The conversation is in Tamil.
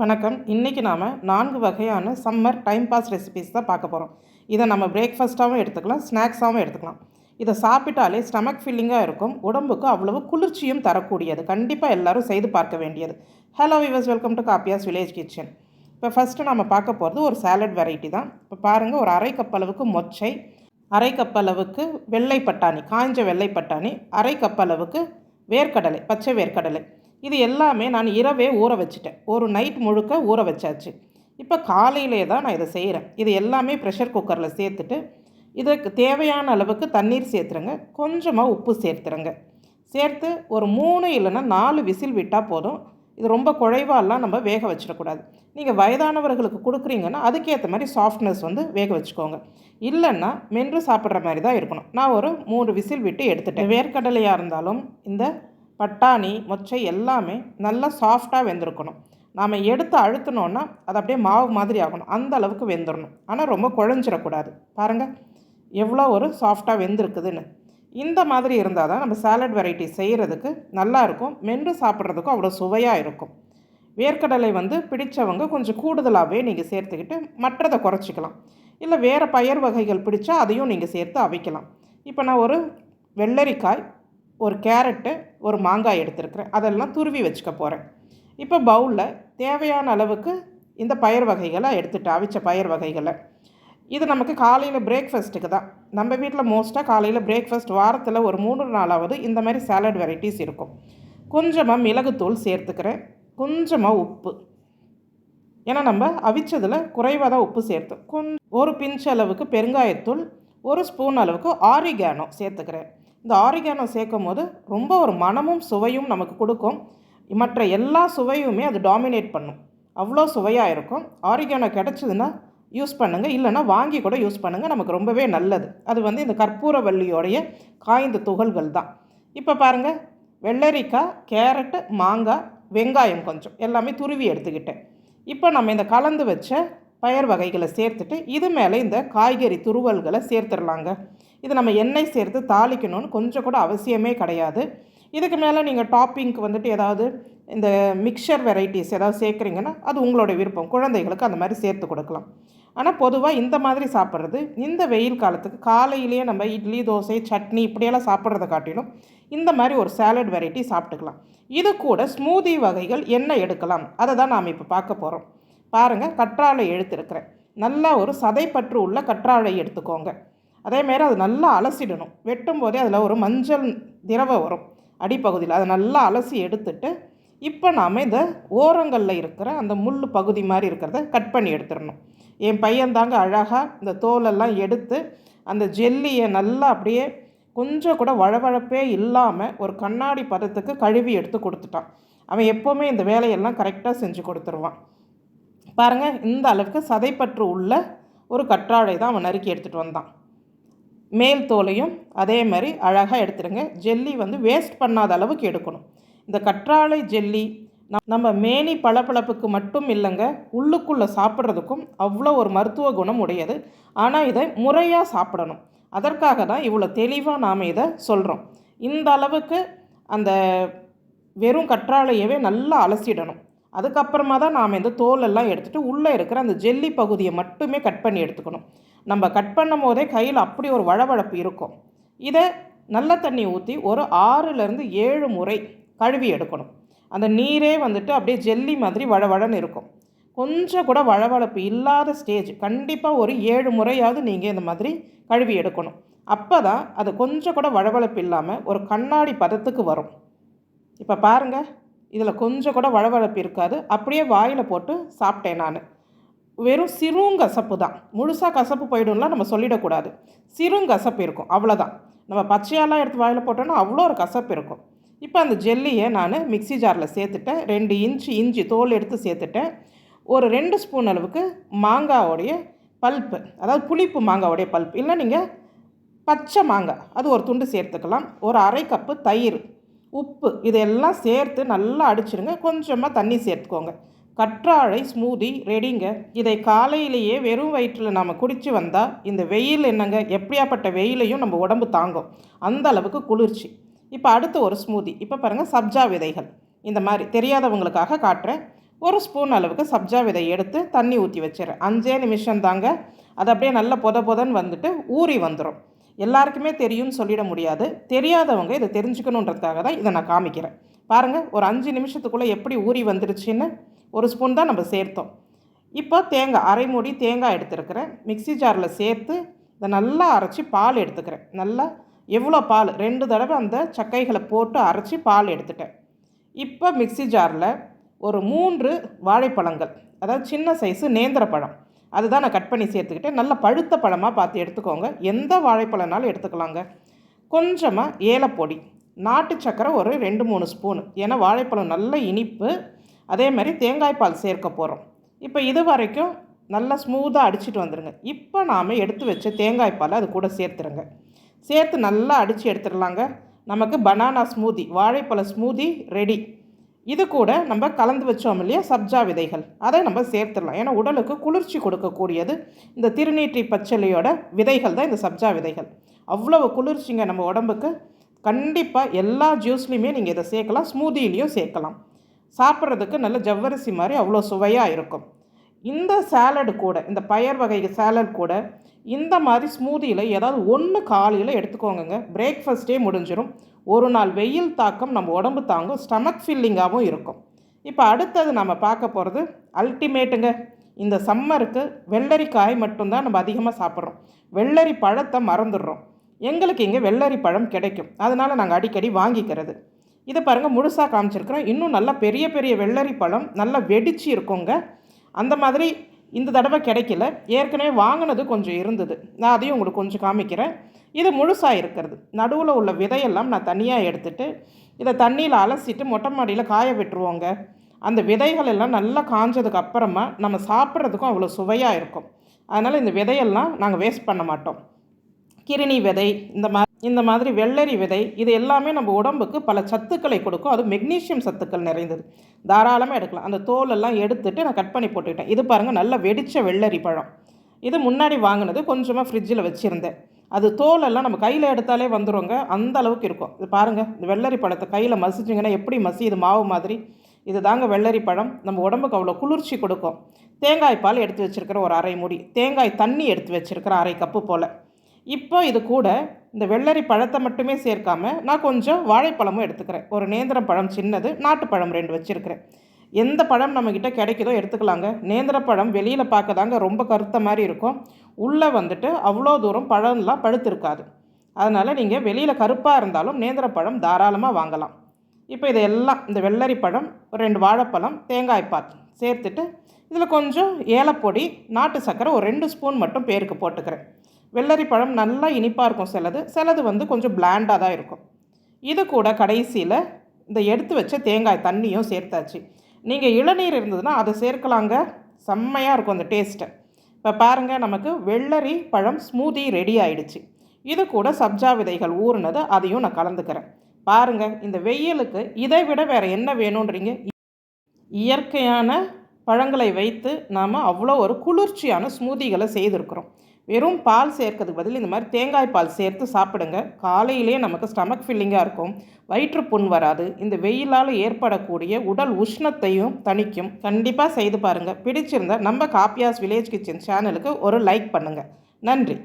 வணக்கம். இன்றைக்கி நாம் நான்கு வகையான சம்மர் டைம் பாஸ் ரெசிபிஸ் தான் பார்க்க போகிறோம் இதை நம்ம பிரேக்ஃபாஸ்ட்டாகவும் எடுத்துக்கலாம் ஸ்நாக்ஸாகவும் எடுத்துக்கலாம். இதை சாப்பிட்டாலே ஸ்டமக் ஃபில்லிங்காக இருக்கும். உடம்புக்கு அவ்வளவு குளிர்ச்சியும் தரக்கூடியது. கண்டிப்பாக எல்லாரும் செய்து பார்க்க வேண்டியது. Hello viewers welcome to காப்பியாஸ் village kitchen இப்போ ஃபஸ்ட்டு நம்ம பார்க்க போகிறது ஒரு சாலட் வெரைட்டி தான். இப்போ பாருங்கள் ஒரு அரை கப் அளவுக்கு மொச்சை அரை கப் அளவுக்கு வெள்ளை பட்டாணி காய்ஞ்ச வெள்ளை பட்டாணி அரை கப் அளவுக்கு வேர்க்கடலை பச்சை வேர்க்கடலை. இது எல்லாமே நான் இரவே ஊற வச்சுட்டேன். ஒரு நைட் முழுக்க ஊற வச்சாச்சு. இப்போ காலையிலே தான் நான் இதை செய்கிறேன் இது எல்லாமே ப்ரெஷர் குக்கரில் சேர்த்துட்டு இதுக்கு தேவையான அளவுக்கு தண்ணீர் சேர்த்துருங்க. கொஞ்சமாக உப்பு சேர்த்துருங்க. சேர்த்து ஒரு மூணு இல்லைன்னா நாலு விசில் விட்டால் போதும். இது ரொம்ப குழைவாலாம் நம்ம வேக வச்சிடக்கூடாது. நீங்கள் வயதானவர்களுக்கு கொடுக்குறீங்கன்னா அதுக்கேற்ற மாதிரி சாஃப்ட்னஸ் வந்து வேக வச்சுக்கோங்க. இல்லைன்னா மென்று சாப்பிட்ற மாதிரி தான் இருக்கணும். நான் ஒரு மூணு விசில் விட்டு எடுத்துட்டேன். வேர்க்கடலையாக இருந்தாலும் இந்த பட்டாணி மொச்சை எல்லாமே நல்லா சாஃப்டாக வெந்திருக்கணும். நாம் எடுத்து அழுத்தினோன்னா அது அப்படியே மாவு மாதிரி ஆகணும். அந்த அளவுக்கு வெந்துடணும் ஆனால் ரொம்ப குழஞ்சிடக்கூடாது. பாருங்கள் எவ்வளோ ஒரு சாஃப்டாக வெந்திருக்குதுன்னு. இந்த மாதிரி இருந்தால் தான் நம்ம சாலட் வெரைட்டி செய்கிறதுக்கு நல்லாயிருக்கும் மென்று சாப்பிட்றதுக்கும் அவ்வளோ சுவையாக இருக்கும். வேர்க்கடலை வந்து பிடித்தவங்க கொஞ்சம் கூடுதலாகவே நீங்கள் சேர்த்துக்கிட்டு மற்றதை குறைச்சிக்கலாம். இல்லை வேறு பயிர் வகைகள் பிடிச்சா அதையும் நீங்கள் சேர்த்து அவிக்கலாம். இப்போ நான் ஒரு வெள்ளரிக்காய் ஒரு கேரட்டு ஒரு மாங்காய் எடுத்துருக்குறேன். அதெல்லாம் துருவி வச்சுக்க போகிறேன் இப்போ பவுலில் தேவையான அளவுக்கு இந்த பயிர் வகைகளை எடுத்துட்டு அவிச்ச பயிர் வகைகளை. இது நமக்கு காலையில் பிரேக்ஃபாஸ்ட்டுக்கு தான். நம்ம வீட்டில் மோஸ்ட்டாக காலையில் பிரேக்ஃபாஸ்ட் வாரத்தில் ஒரு மூணு நாளாவது இந்த மாதிரி சாலட் வெரைட்டிஸ் இருக்கும். கொஞ்சமாக மிளகுத்தூள் சேர்த்துக்கிறேன். கொஞ்சமாக உப்பு. ஏன்னா நம்ம அவிச்சதில் குறைவாக தான் உப்பு சேர்த்தோம் கொஞ்சம் ஒரு பிஞ்ச் அளவுக்கு பெருங்காயத்தூள் ஒரு ஸ்பூன் அளவுக்கு ஆரிகானோ சேர்த்துக்கிறேன். இந்த ஆரிகானோ சேர்க்கும் போது ரொம்ப ஒரு மனமும் சுவையும் நமக்கு கொடுக்கும். மற்ற எல்லா சுவையுமே அது டாமினேட் பண்ணும். அவ்வளோ சுவையாக இருக்கும். ஆரிகானோ கிடச்சிதுன்னா யூஸ் பண்ணுங்கள் இல்லைன்னா வாங்கி கூட யூஸ் பண்ணுங்கள் நமக்கு ரொம்பவே நல்லது. அது வந்து இந்த கற்பூரவல்லியோடைய காய்ந்த துகள்கள் தான். இப்போ பாருங்கள் வெள்ளரிக்காய் கேரட்டு மாங்காய் வெங்காயம் கொஞ்சம். எல்லாமே துருவி எடுத்துக்கிட்டேன். இப்போ நம்ம இந்த கலந்து வச்ச பயர் வகைகளை சேர்த்துட்டு இது மேலே இந்த காய்கறி துருவல்களை சேர்த்துடலாங்க. இது நம்ம எண்ணெய் சேர்த்து தாளிக்கணும்னு கொஞ்சம் கூட அவசியமே கிடையாது. இதுக்கு மேலே நீங்கள் டாப்பிங்க்கு வந்துட்டு ஏதாவது இந்த மிக்சர் வெரைட்டிஸ் ஏதாவது சேர்க்குறீங்கன்னா அது உங்களோட விருப்பம். குழந்தைகளுக்கு அந்த மாதிரி சேர்த்து கொடுக்கலாம். ஆனால் பொதுவாக இந்த மாதிரி சாப்பிட்றது இந்த வெயில் காலத்துக்கு காலையிலேயே நம்ம இட்லி தோசை சட்னி இப்படியெல்லாம் சாப்பிட்றத காட்டிலும் இந்த மாதிரி ஒரு சாலட் வெரைட்டி சாப்பிட்டுக்கலாம். இது கூட ஸ்மூதி வகைகள் என்ன எடுக்கலாம். அதை தான் நாம் இப்போ பார்க்க போகிறோம் பாருங்கள் கற்றாழை எடுத்துருக்கிறேன். நல்லா ஒரு சதைப்பற்று உள்ள கற்றாழை எடுத்துக்கோங்க. அதேமாரி அது நல்லா அலசிடணும். வெட்டும் போதே அதில் ஒரு மஞ்சள் திரவம் வரும். அடிப்பகுதியில் அதை நல்லா அலசி எடுத்துட்டு இப்போ நாம் இந்த ஓரங்களில் இருக்கிற அந்த முள் பகுதி மாதிரி இருக்கிறத கட் பண்ணி எடுத்துடணும். என் பையன் தாங்க அழகாக இந்த தோலெல்லாம் எடுத்து அந்த ஜெல்லியை நல்லா அப்படியே கொஞ்சம் கூட வழவழப்பே இல்லாமல் ஒரு கண்ணாடி பதத்துக்கு கழுவி எடுத்து கொடுத்துட்டான். அவன் எப்போவுமே இந்த வேலையெல்லாம் கரெக்டாக செஞ்சு கொடுத்துருவான். பாருங்கள் இந்த அளவுக்கு சதைப்பற்று உள்ள ஒரு கற்றாழை தான் அவன் நறுக்கி எடுத்துகிட்டு வந்தான். மேல் தோலையும் அதே மாதிரி அழகாக எடுத்துருங்க ஜெல்லி வந்து வேஸ்ட் பண்ணாத அளவுக்கு எடுக்கணும். இந்த கற்றாழை ஜெல்லி நம்ம மேனி பளபளப்புக்கு மட்டும் இல்லைங்க உள்ளுக்குள்ளே சாப்பிட்றதுக்கும் அவ்வளோ ஒரு மருத்துவ குணம் உடையது. ஆனால் இதை முறையாக சாப்பிடணும். அதற்காக தான் இவ்வளோ தெளிவாக நாம் இதை சொல்கிறோம் இந்த அளவுக்கு அந்த வெறும் கற்றாழையவே நல்லா அலசிடணும். அதுக்கப்புறமா தான் நாம் இந்த தோலெல்லாம் எடுத்துகிட்டு உள்ளே இருக்கிற அந்த ஜெல்லி பகுதியை மட்டுமே கட் பண்ணி எடுத்துக்கணும். நம்ம கட் பண்ணும் போதே கையில் அப்படி ஒரு வழவழப்பு இருக்கும். இதை நல்ல தண்ணி ஊற்றி ஒரு ஆறுலேருந்து ஏழு முறை கழுவி எடுக்கணும். அந்த நீரே வந்துட்டு அப்படியே ஜெல்லி மாதிரி வழவழன்னு இருக்கும். கொஞ்சம் கூட வழவழப்பு இல்லாத ஸ்டேஜ் கண்டிப்பாக ஒரு ஏழு முறையாவது நீங்கள் இந்த மாதிரி கழுவி எடுக்கணும். அப்போ தான் அது கொஞ்சம் கூட வழவழப்பு இல்லாமல் ஒரு கண்ணாடி பதத்துக்கு வரும். இப்போ பாருங்கள் இதில் கொஞ்சம் கூட வழவழப்பு இருக்காது. அப்படியே வாயில் போட்டு சாப்பிட்டேன் நான். வெறும் சிறுங்கசப்பு தான். முழுசாக கசப்பு போயிடும்லாம் நம்ம சொல்லிடக்கூடாது. சிறுங்கசப்பு இருக்கும் அவ்வளோதான் நம்ம பச்சையாலாம் எடுத்து வாயில் போட்டோன்னா அவ்வளோ ஒரு கசப்பு இருக்கும். இப்போ அந்த ஜெல்லியை நான் மிக்சி ஜாரில் சேர்த்துட்டேன். ரெண்டு இன்ச்சு இஞ்சி தோல் எடுத்து சேர்த்துட்டேன். ஒரு ரெண்டு ஸ்பூன் அளவுக்கு மாங்காவோடைய பல்ப்பு அதாவது புளிப்பு மாங்காவோடைய பல்ப் இல்லை நீங்கள் பச்சை மாங்காய் அது ஒரு துண்டு சேர்த்துக்கலாம். ஒரு அரை கப்பு தயிர் உப்பு இதெல்லாம் சேர்த்து நல்லா அடிச்சிருங்க. கொஞ்சமாக தண்ணி சேர்த்துக்கோங்க. கற்றாழை ஸ்மூதி ரெடிங்க. இதை காலையிலேயே வெறும் வயிற்றில் நாம் குடித்து வந்தால் இந்த வெயில் என்னங்க? எப்படியாப்பட்ட வெயிலையும் நம்ம உடம்பு தாங்கும். அந்த அளவுக்கு குளிர்ச்சி. இப்போ அடுத்து ஒரு ஸ்மூதி. இப்போ பாருங்கள் சப்ஜா விதைகள். இந்த மாதிரி தெரியாதவங்களுக்காக காட்டுறேன். ஒரு ஸ்பூன் அளவுக்கு சப்ஜா விதை எடுத்து தண்ணி ஊற்றி வச்சிடுறேன். அஞ்சே நிமிஷம் தாங்க. அது அப்படியே நல்ல பொத பொதன்னு வந்துட்டு ஊறி வந்துடும் எல்லாருக்குமே தெரியும்னு சொல்லிட முடியாது. தெரியாதவங்க இதை தெரிஞ்சுக்கணுன்றதுக்காக தான் இதை நான் காமிக்கிறேன். பாருங்கள் ஒரு அஞ்சு நிமிஷத்துக்குள்ளே எப்படி ஊறி வந்துருச்சுன்னு. ஒரு ஸ்பூன் தான் நம்ம சேர்த்தோம். இப்போ தேங்காய் அரை மூடி தேங்காய் எடுத்துருக்கிறேன். மிக்ஸி ஜாரில் சேர்த்து இதை நல்லா அரைச்சி பால் எடுத்துக்கிறேன். நல்லா எவ்வளோ பால்? ரெண்டு தடவை அந்த சக்கைகளை போட்டு அரைச்சி பால் எடுத்துட்டேன். இப்போ மிக்ஸி ஜாரில் ஒரு மூன்று வாழைப்பழங்கள் அதாவது சின்ன சைஸு நேந்திர பழம் அதுதான் நான் கட் பண்ணி சேர்த்துக்கிட்டேன். நல்ல பழுத்த பழமாக பார்த்து எடுத்துக்கோங்க. எந்த வாழைப்பழம்னாலும் எடுத்துக்கலாங்க. கொஞ்சமாக ஏலப்பொடி நாட்டு சக்கரை ஒரு ரெண்டு மூணு ஸ்பூனு. ஏன்னா வாழைப்பழம் நல்ல இனிப்பு அதே மாதிரி தேங்காய் பால் சேர்க்க போகிறோம் இப்போ இது வரைக்கும் நல்லா ஸ்மூத்தாக அடிச்சிட்டு வந்துடுங்க இப்போ நாம் எடுத்து வச்ச தேங்காய் பால் அது கூட சேர்த்துருங்க. சேர்த்து நல்லா அடித்து எடுத்துடலாங்க. நமக்கு பனானா ஸ்மூதி வாழைப்பழ ஸ்மூதி ரெடி இது கூட நம்ம கலந்து வச்சோம் இல்லையா சப்ஜா விதைகள். அதை நம்ம சேர்த்துடலாம். ஏன்னா உடலுக்கு குளிர்ச்சி கொடுக்கக்கூடியது. இந்த திருநீற்றி பச்சளையோட விதைகள் தான் இந்த சப்ஜா விதைகள். அவ்வளவு குளிர்ச்சிங்க நம்ம உடம்புக்கு. கண்டிப்பாக எல்லா ஜூஸ்லேயுமே நீங்கள் இதை சேர்க்கலாம். ஸ்மூதியிலையும் சேர்க்கலாம். சாப்பிட்றதுக்கு நல்ல ஜவ்வரிசி மாதிரி அவ்வளோ சுவையாக இருக்கும். இந்த சேலடு கூட இந்த பயர் வகை சேலட் கூட இந்த மாதிரி ஸ்மூதியில் ஏதாவது ஒன்று காலையில் எடுத்துக்கோங்க பிரேக்ஃபாஸ்ட்டே முடிஞ்சிடும் ஒரு நாள் வெயில் தாக்கம் நம்ம உடம்பு தாங்கும் ஸ்டமக் ஃபில்லிங்காகவும் இருக்கும். இப்போ அடுத்தது நம்ம பார்க்க போகிறது அல்டிமேட்டுங்க இந்த சம்மருக்கு வெள்ளரிக்காய் மட்டும்தான் நம்ம அதிகமாக சாப்பிட்றோம். வெள்ளரி பழத்தை மறந்துடுறோம். எங்களுக்கு இங்கே வெள்ளரி பழம் கிடைக்கும். அதனால் நாங்கள் அடிக்கடி வாங்கிக்கிறது. இதை பாருங்கள் முழுசாக காமிச்சிருக்கிறோம். இன்னும் நல்லா பெரிய பெரிய வெள்ளரி பழம் நல்லா வெடிச்சு இருக்குங்க. அந்த மாதிரி இந்த தடவை கிடைக்கல. ஏற்கனவே வாங்கினது கொஞ்சம் இருந்தது. நான் அதையும் உங்களுக்கு கொஞ்சம் காமிக்கிறேன். இது முழுசாக இருக்கிறது. நடுவில் உள்ள விதையெல்லாம் நான் தனியாக எடுத்துகிட்டு இதை தண்ணியில் அலசிட்டு மொட்டை மாடியில் காய விட்டுருவோங்க. அந்த விதைகள் எல்லாம் நல்லா காஞ்சதுக்கு அப்புறமா நம்ம சாப்பிட்றதுக்கும் அவ்வளோ சுவையாக இருக்கும். அதனால் இந்த விதையெல்லாம் நாங்கள் வேஸ்ட் பண்ண மாட்டோம். கிருணி விதை இந்த மாதிரி இந்த மாதிரி வெள்ளரி விதை இது எல்லாமே நம்ம உடம்புக்கு பல சத்துக்களை கொடுக்கும். அது மெக்னீஷியம் சத்துக்கள் நிறைந்தது. தாராளமாக எடுக்கலாம். அந்த தோலெல்லாம் எடுத்துட்டு நான் கட் பண்ணி போட்டுக்கிட்டேன். இது பாருங்கள் நல்ல வெடித்த வெள்ளரி பழம். இது முன்னாடி வாங்கினது கொஞ்சமாக ஃப்ரிட்ஜில் வச்சுருந்தேன். அது தோலெல்லாம் நம்ம கையில் எடுத்தாலே வந்துடுங்க அந்த அளவுக்கு இருக்கும். இது பாருங்கள் இந்த வெள்ளரி பழத்தை கையில் மசிச்சிங்கன்னா எப்படி மசி? இது மாவு மாதிரி. இது தாங்க வெள்ளரி பழம். நம்ம உடம்புக்கு அவ்வளோ குளிர்ச்சி கொடுக்கும். தேங்காய் பால் எடுத்து வச்சுருக்கிற ஒரு அரை முடி. தேங்காய் தண்ணி எடுத்து வச்சுருக்கிற அரை கப்பு போல். இப்போ இது கூட இந்த வெள்ளரி பழத்தை மட்டுமே சேர்க்காம நான் கொஞ்சம் வாழைப்பழமும் எடுத்துக்கிறேன். ஒரு நேந்திரம் பழம் சின்னது நாட்டுப்பழம் ரெண்டு வச்சுருக்கிறேன். எந்த பழம் நம்மக்கிட்ட கிடைக்குதோ எடுத்துக்கலாங்க. நேந்திர பழம் வெளியில் பார்க்க தாங்க ரொம்ப கருத்த மாதிரி இருக்கும். உள்ளே வந்துட்டு அவ்வளோ தூரம் பழம்லாம் பழுத்திருக்காது. அதனால் நீங்கள் வெளியில் கருப்பாக இருந்தாலும் நேந்திர பழம் தாராளமாக வாங்கலாம். இப்போ இதையெல்லாம் இந்த வெள்ளரி பழம் ரெண்டு வாழைப்பழம் தேங்காய் பாத் சேர்த்துட்டு இதில் கொஞ்சம் ஏலப்பொடி நாட்டு சர்க்கரை ஒரு ரெண்டு ஸ்பூன் மட்டும் பேருக்கு போட்டுக்கிறேன். வெள்ளரி பழம் நல்லா இனிப்பாக இருக்கும் சிலது. சிலது வந்து கொஞ்சம் பிளாண்டாக தான் இருக்கும். இது கூட கடைசியில் இந்த எடுத்து வச்ச தேங்காய் தண்ணியும் சேர்த்தாச்சு. நீங்கள் இளநீர் இருந்ததுன்னா அதை சேர்க்கலாங்க. செம்மையாக இருக்கும் அந்த டேஸ்ட்டை இப்போ பாருங்கள் நமக்கு வெள்ளரி பழம் ஸ்மூதி ரெடி ஆயிடுச்சு. இது கூட சப்ஜா விதைகள் ஊறுனது அதையும் நான் கலந்துக்கிறேன். பாருங்கள் இந்த வெயிலுக்கு இதை விட வேறு என்ன வேணுன்றீங்க இயற்கையான பழங்களை வைத்து நாம் அவ்வளோ ஒரு குளிர்ச்சியான ஸ்மூதிகளை செய்திருக்கிறோம். வெறும் பால் சேர்க்கறதுக்கு பதில் இந்த மாதிரி தேங்காய் பால் சேர்த்து சாப்பிடுங்க. காலையிலேயே நமக்கு ஸ்டமக் ஃபில்லிங்காக இருக்கும். வயிற்று புண் வராது. இந்த வெயிலால் ஏற்படக்கூடிய உடல் உஷ்ணத்தையும் தணிக்கும். கண்டிப்பாக செய்து பாருங்கள் பிடிச்சிருந்தால் நம்ம காப்பியாஸ் வில்லேஜ் கிச்சன் சேனலுக்கு ஒரு லைக் பண்ணுங்கள் நன்றி.